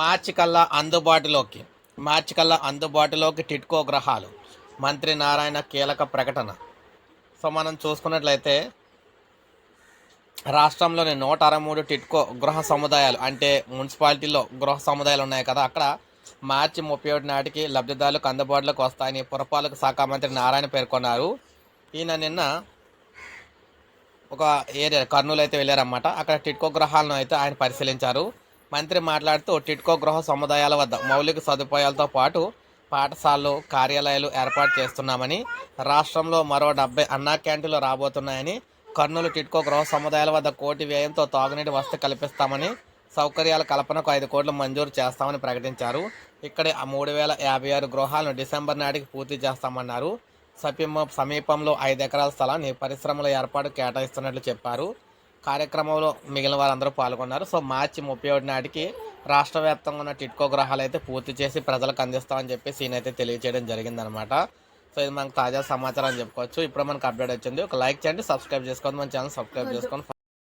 మార్చి కల్లా అందుబాటులోకి మార్చి కల్లా అందుబాటులోకి టిట్కో గ్రహాలు. మంత్రి నారాయణ కీలక ప్రకటన. సో మనం చూసుకున్నట్లయితే రాష్ట్రంలోని నూట అరవై మూడు టిట్కో గృహ సముదాయాలు అంటే మున్సిపాలిటీలో గృహ సముదాయాలు ఉన్నాయి కదా అక్కడ మార్చి ముప్పై ఒకటి నాటికి లబ్ధిదారులకు అందుబాటులోకి వస్తాయని పురపాలక శాఖ మంత్రి నారాయణ పేర్కొన్నారు. ఈయన నిన్న ఒక ఏరియా కర్నూలు అయితే వెళ్ళారన్నమాట. అక్కడ టిట్కో గృహాలను అయితే ఆయన పరిశీలించారు. మంత్రి మాట్లాడుతూ టిట్కో గృహ సముదాయాల వద్ద మౌలిక సదుపాయాలతో పాటు పాఠశాలలు కార్యాలయాలు ఏర్పాటు చేస్తున్నామని రాష్ట్రంలో మరో డెబ్బై అన్నా క్యాంటీన్లు రాబోతున్నాయని కర్నూలు టిట్కో గృహ సముదాయాల వద్ద కోటి వ్యయంతో తాగునీటి వసతి కల్పిస్తామని సౌకర్యాల కల్పనకు ఐదు కోట్లు మంజూరు చేస్తామని ప్రకటించారు. ఇక్కడ ఆ మూడు వేల యాభై ఆరు గృహాలను డిసెంబర్ నాటికి పూర్తి చేస్తామన్నారు. సమీప సమీపంలో ఐదు ఎకరాల స్థలాన్ని పరిశ్రమల ఏర్పాటు కేటాయిస్తున్నట్లు చెప్పారు. కార్యక్రమంలో మిగిలిన వారందరూ పాల్గొన్నారు. సో మార్చి ముప్పై ఒకటి నాటికి రాష్ట్ర వ్యాప్తంగా ఉన్న టిట్కో గృహాలు అయితే పూర్తి చేసి ప్రజలకు అందిస్తామని చెప్పేసి ఈయన అయితే తెలియజేయడం జరిగిందనమాట సో ఇది మనకు తాజా సమాచారం చెప్పుకోవచ్చు. ఇప్పుడు మనకు అప్డేట్ వచ్చింది. ఒక లైక్ చేయండి సబ్స్క్రైబ్ చేసుకోండి. మన ఛానల్ సబ్స్క్రైబ్ చేసుకోండి